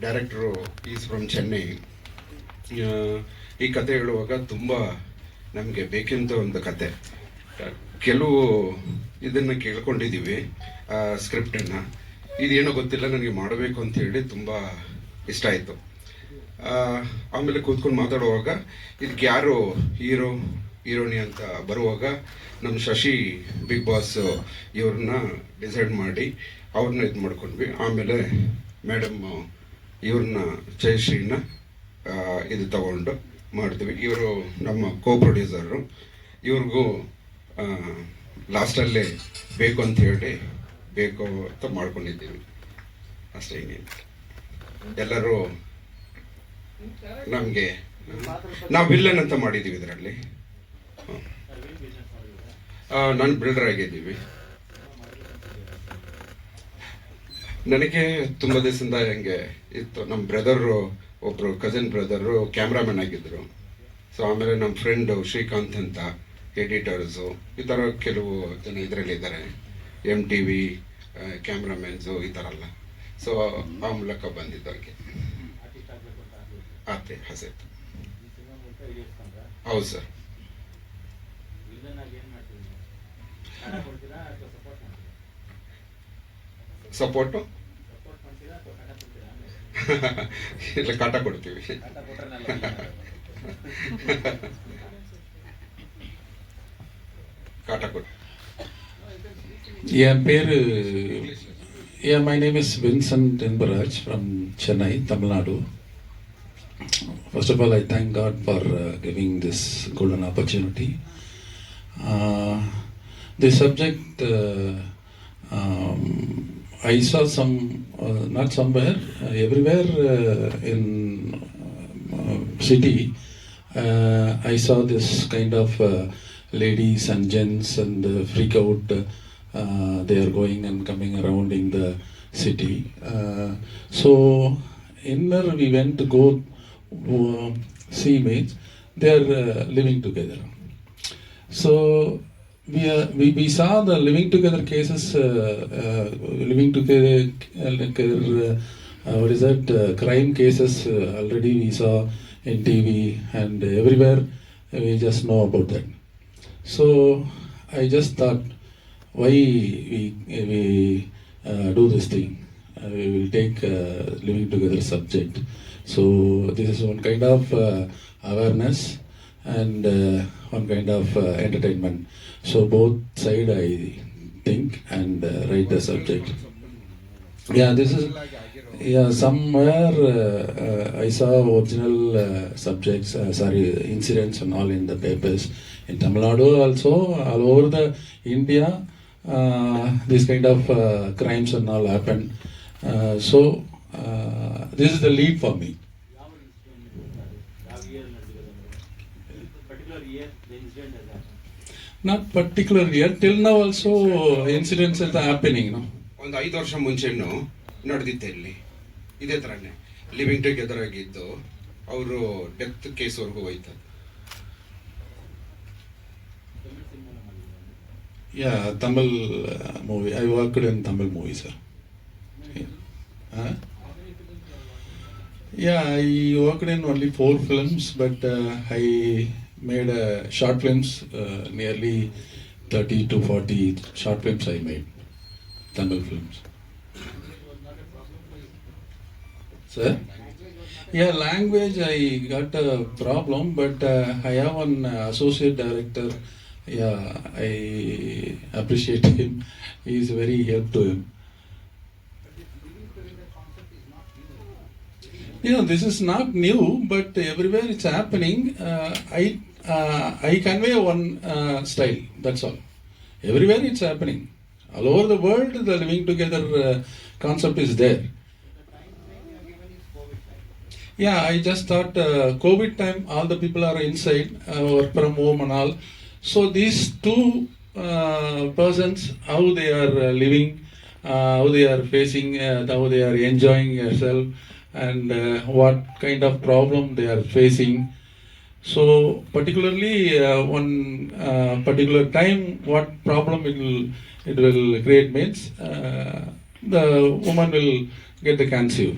Director is from Chennai ಈ ಕತೆ ಹೇಳುವಾಗ ತುಂಬ ನಮಗೆ ಬೇಕೆಂತ ಒಂದು ಕತೆ. ಕೆಲವು ಇದನ್ನು ಕೇಳ್ಕೊಂಡಿದ್ದೀವಿ ಸ್ಕ್ರಿಪ್ಟನ್ನು ಇದೇನೋ ಗೊತ್ತಿಲ್ಲ, ನನಗೆ ಮಾಡಬೇಕು ಅಂತ ಹೇಳಿ ತುಂಬ ಇಷ್ಟ ಆಯಿತು. ಆಮೇಲೆ ಕೂತ್ಕೊಂಡು ಮಾತಾಡುವಾಗ ಇದಕ್ಕೆ ಯಾರು ಹೀರೋ ಹೀರೋನಿ ಅಂತ ಬರುವಾಗ ನಮ್ಮ ಶಶಿ ಬಿಗ್ ಬಾಸ್ ಇವ್ರನ್ನ ಡಿಸೈಡ್ ಮಾಡಿ, ಅವ್ರನ್ನ ಇದು ಮಾಡ್ಕೊಂಡ್ವಿ ಆಮೇಲೆ ಮೇಡಮ್ ಇವ್ರನ್ನ ಜಯಶ್ರೀನ ಇದು ತಗೊಂಡು ಮಾಡ್ತೀವಿ. ಇವರು ನಮ್ಮ ಕೋ ಪ್ರೊಡ್ಯೂಸರು ಇವ್ರಿಗೂ ಲಾಸ್ಟಲ್ಲೇ ಬೇಕು ಅಂತ ಹೇಳಿ ಬೇಕು ಅಂತ ಮಾಡ್ಕೊಂಡಿದ್ದೀವಿ. ಅಷ್ಟೇ ಎಲ್ಲರೂ ನಮಗೆ, ನಾವು ವಿಲ್ಲನ್ ಅಂತ ಮಾಡಿದ್ದೀವಿ ಇದರಲ್ಲಿ. ನಾನು ಬಿಲ್ಡರ್ ಆಗಿದ್ದೀವಿ. ನನಗೆ ತುಂಬ ದಿವಸದಿಂದ ಹೆಂಗೆ ಇತ್ತು. ನಮ್ಮ ಬ್ರದರು ಒಬ್ಬರು ಕಸಿನ್ ಬ್ರದರು ಕ್ಯಾಮ್ರಾಮನ್ ಆಗಿದ್ದರು ಸೊ ಆಮೇಲೆ ನಮ್ಮ ಫ್ರೆಂಡು ಶ್ರೀಕಾಂತ್ ಅಂತ ಎಡಿಟರ್ಸು ಈ ಥರ ಕೆಲವು ಜನ ಇದರಲ್ಲಿ ಇದ್ದಾರೆ ಎಂ ಟಿ ವಿ ಕ್ಯಾಮ್ರಾಮ್ಯಾನ್ಸು ಈ ಥರ ಎಲ್ಲ. ಸೊ ಆ ಮೂಲಕ ಬಂದಿದ್ದವ್ರಿಗೆ ಆತೆ ಹಸೆತ್. ಹೌದು ಸರ್. ಸಪೋರ್ಟು ಇಲ್ಲ ಕಾಟ ಕೊಡ್ತೀವಿ ಕಾಟ ಕೊಡ್ತೀವಿ Yeah, பேரு yeah, my name is Vincent Inbaraj from Chennai, Tamil Nadu. First of all, I thank God for uh, giving this golden opportunity. Uh, the subject, uh, um, I saw some, uh, not somewhere, uh, everywhere uh, in uh, city, uh, I saw this kind of uh, ladies and gents and uh, freak out. Uh, they are going and coming around in the city. Uh, so, inner we went to go uh, see mates. They are uh, living together. So we, uh, we we saw the living together cases, uh, uh, living together, uh, uh, what is that, uh, crime cases uh, already we saw in TV and everywhere. We just know about that. So I just thought, why we we uh, do this thing? Uh, we will take uh, living together subject. So this is one kind of uh, awareness and uh, one kind of uh, entertainment. So both side I think and uh, write the subject. Yeah, this is yeah somewhere uh, uh, I saw original uh, subjects, uh, sorry incidents and all in the papers in Tamil Nadu also all over the India. Uh, this kind of uh, crimes and all happen. Uh, so uh, this is the lead for me. Not particular year till now also incidents are happening. No. ಒಂದು ಐದು ವರ್ಷ ಮುಂಚೆನೂ illi ಇಲ್ಲಿ ಇದೇ ಥರನೇ living together ಆಗಿದ್ದು ಅವರು death ಕೇಸ್ವರೆಗೂ ಹೋಯ್ತು Yeah, Tamil uh, movie. I worked in Tamil movie, sir. Yeah. Huh? Yeah, I worked in only four made uh, short films, uh, nearly 30 to 40 short films I made, Tamil films. Sir? Yeah, language I got a problem, but uh, I have uh, associate director. Yeah, I appreciate him. He is very help to him. Yeah, this is not new, but everywhere it's happening. Uh, I uh, I convey one uh, style. That's all. Everywhere it's happening. All over the world, the living together uh, concept is there. Yeah, I just thought uh, COVID time, all the people are inside, uh, work from home and all. So these two uh, persons, how they are uh, living, uh, how they are facing, uh, how they are enjoying yourself, and uh, what kind of problem they are facing. So particularly uh, one uh, particular time, what problem it will it will create means uh, the woman will get the cancer.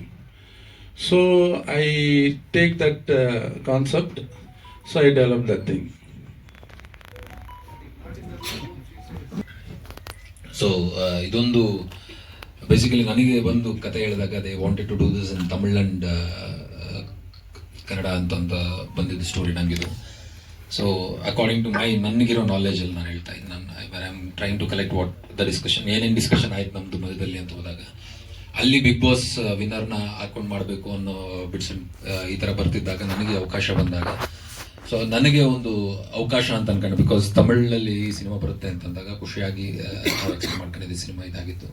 So I take that uh, concept, so I develop that thing. So ಇದೊಂದು basically ನನಗೆ ಬಂದು ಕತೆ ಹೇಳಿದಾಗ ಅದೇ wanted to do this in Tamil and Kannada ಅಂತ ಅಂತ ಬಂದಿದ್ದು story ನನಗಿದು ಸೊ ಅಕಾರ್ಡಿಂಗ್ ಟು ಮೈ ನನಗಿರೋ ನಾಲೆಜಲ್ಲಿ ನಾನು ಹೇಳ್ತಾ ಇದ್ದೆ ನಾನು. I am trying to collect what the discussion ಏನೇನು ಡಿಸ್ಕಷನ್ ಆಯ್ತು ನಮ್ಮದು ಮಧ್ಯದಲ್ಲಿ ಅಂತ ಹೋದಾಗ, ಅಲ್ಲಿ ಬಿಗ್ ಬಾಸ್ ವಿನ್ನರ್ನ ಹಾಕೊಂಡು ಮಾಡಬೇಕು ಅನ್ನೋ ಬಿಟ್ಸ್ ಈ ಥರ ಬರ್ತಿದ್ದಾಗ ನನಗೆ ಅವಕಾಶ ಬಂದಾಗ ಸೊ ನನಗೆ ಒಂದು ಅವಕಾಶ ಅಂತ ಅನ್ಕೊಂಡು. ಬಿಕಾಸ್ ತಮಿಳಲ್ಲಿ ಈ ಸಿನಿಮಾ ಬರುತ್ತೆ ಅಂತಂದಾಗ ಖುಷಿಯಾಗಿ ಎಕ್ಸ್ಪೆಕ್ಟ್ ಮಾಡ್ಕೊಂಡಿದ್ದೆ ಸಿನಿಮಾ ಇದಾಗಿತ್ತು.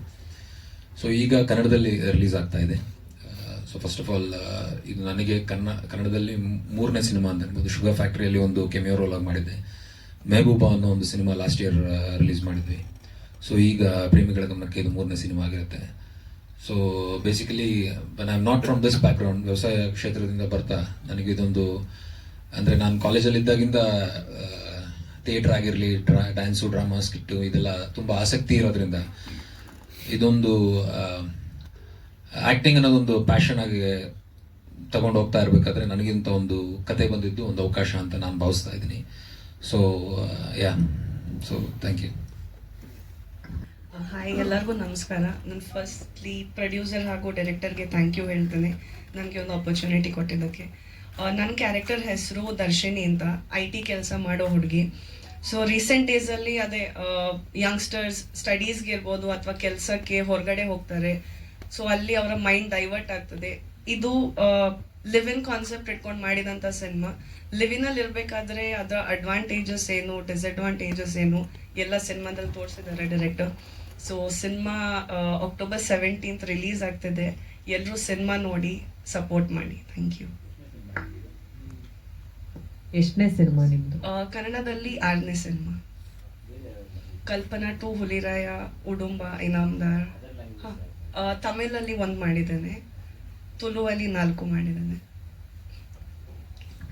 ಸೊ ಈಗ ಕನ್ನಡದಲ್ಲಿ ರಿಲೀಸ್ ಆಗ್ತಾ ಇದೆ. ಸೊ ಫಸ್ಟ್ ಆಫ್ ಆಲ್ ಇದು ನನಗೆ ಕನ್ನ, ಕನ್ನಡದಲ್ಲಿ ಮೂರನೇ ಸಿನಿಮಾ ಅಂತ ಅನ್ಬೋದು ಶುಗರ್ ಫ್ಯಾಕ್ಟ್ರಿಯಲ್ಲಿ ಒಂದು ಕೆಮಿಯೋ ರೋಲ್ ಆಗಿ ಮಾಡಿದ್ದೆ. ಮೆಹಬೂಬಾ ಅನ್ನೋ ಒಂದು ಸಿನಿಮಾ ಲಾಸ್ಟ್ ಇಯರ್ ರಿಲೀಸ್ ಮಾಡಿದ್ವಿ. ಸೊ ಈಗ ಪ್ರೇಮಿಗಳ ಗಮನಕ್ಕೆ ಇದು ಮೂರನೇ ಸಿನಿಮಾ ಆಗಿರುತ್ತೆ. So basically I am not from this background ವ್ಯವಸಾಯ ಕ್ಷೇತ್ರದಿಂದ ಬರ್ತಾ ನನಗೆ ಇದೊಂದು, ಅಂದರೆ ನಾನು ಕಾಲೇಜಲ್ಲಿ ಇದ್ದಾಗಿಂದ ಥಿಯೇಟ್ರ್ ಆಗಿರಲಿ ಡ್ರಾ ಡ್ಯಾನ್ಸು ಡ್ರಾಮಾ ಸ್ಕಿಟ್ಟು ಇದೆಲ್ಲ ತುಂಬ ಆಸಕ್ತಿ ಇರೋದ್ರಿಂದ ಇದೊಂದು ಆ್ಯಕ್ಟಿಂಗ್ ಅನ್ನೋದೊಂದು ಪ್ಯಾಷನ್ ಆಗಿ ತಗೊಂಡು ಹೋಗ್ತಾ ಇರಬೇಕಾದ್ರೆ ನನಗಿಂತ ಒಂದು ಕತೆ ಬಂದಿದ್ದು ಒಂದು ಅವಕಾಶ ಅಂತ ನಾನು ಭಾವಿಸ್ತಾ ಇದ್ದೀನಿ. So yeah so thank you hi, ಎಲ್ಲರಿಗೂ ನಮಸ್ಕಾರ. ನಾನು ಫಸ್ಟ್ಲಿ ಪ್ರೊಡ್ಯೂಸರ್ ಹಾಗೂ ಡೈರೆಕ್ಟರ್ಗೆ ಥ್ಯಾಂಕ್ ಯು ಹೇಳ್ತೇನೆ. ನನಗೆ ಒಂದು ಆಪರ್ಚುನಿಟಿ ಕೊಟ್ಟಿದ್ದಕ್ಕೆ. ನನ್ನ ಕ್ಯಾರೆಕ್ಟರ್ ಹೆಸರು ದರ್ಶಿನಿ ಅಂತ. ಐ ಟಿ ಕೆಲಸ ಮಾಡೋ ಹುಡುಗಿ. ಸೊ ರೀಸೆಂಟ್ ಡೇಸಲ್ಲಿ ಅದೇ ಯಂಗ್ಸ್ಟರ್ಸ್ ಸ್ಟಡೀಸ್ಗೆ ಇರ್ಬೋದು ಅಥವಾ ಕೆಲಸಕ್ಕೆ ಹೊರಗಡೆ ಹೋಗ್ತಾರೆ. ಸೊ ಅಲ್ಲಿ ಅವರ ಮೈಂಡ್ ಡೈವರ್ಟ್ ಆಗ್ತದೆ. ಇದು ಲಿವ್ ಇನ್ ಕಾನ್ಸೆಪ್ಟ್ ಇಟ್ಕೊಂಡು ಮಾಡಿದಂಥ ಸಿನಿಮಾ ಲಿವಿನಲ್ಲಿ ಇರಬೇಕಾದ್ರೆ ಅದರ ಅಡ್ವಾಂಟೇಜಸ್ ಏನು ಡಿಸ್ಅಡ್ವಾಂಟೇಜಸ್ ಏನು, ಎಲ್ಲ ಸಿನಿಮಾದಲ್ಲಿ ತೋರಿಸಿದ್ದಾರೆ director so cinema October seventeenth release ಆಗ್ತಿದೆ. ಎಲ್ಲರೂ ಸಿನಿಮಾ ನೋಡಿ ಸಪೋರ್ಟ್ ಮಾಡಿ. ಥ್ಯಾಂಕ್ ಯು ಎಷ್ಟನೇ ಸಿನಿಮಾ ನಿಮ್ದು? ಕನ್ನಡದಲ್ಲಿ ಆರನೇ ಸಿನಿಮಾ. ಕಲ್ಪನಾ ಟು ಹುಲಿರಾಯ ಉಡುಂಬ ಇನಾಮ್ದಾರ್. ಹಾಂ ತಮಿಳಲ್ಲಿ ಒಂದು ಮಾಡಿದ್ದೇನೆ. ತುಳುವಲ್ಲಿ ನಾಲ್ಕು ಮಾಡಿದ್ದೇನೆ.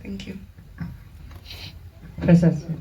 Thank you Prasad sir.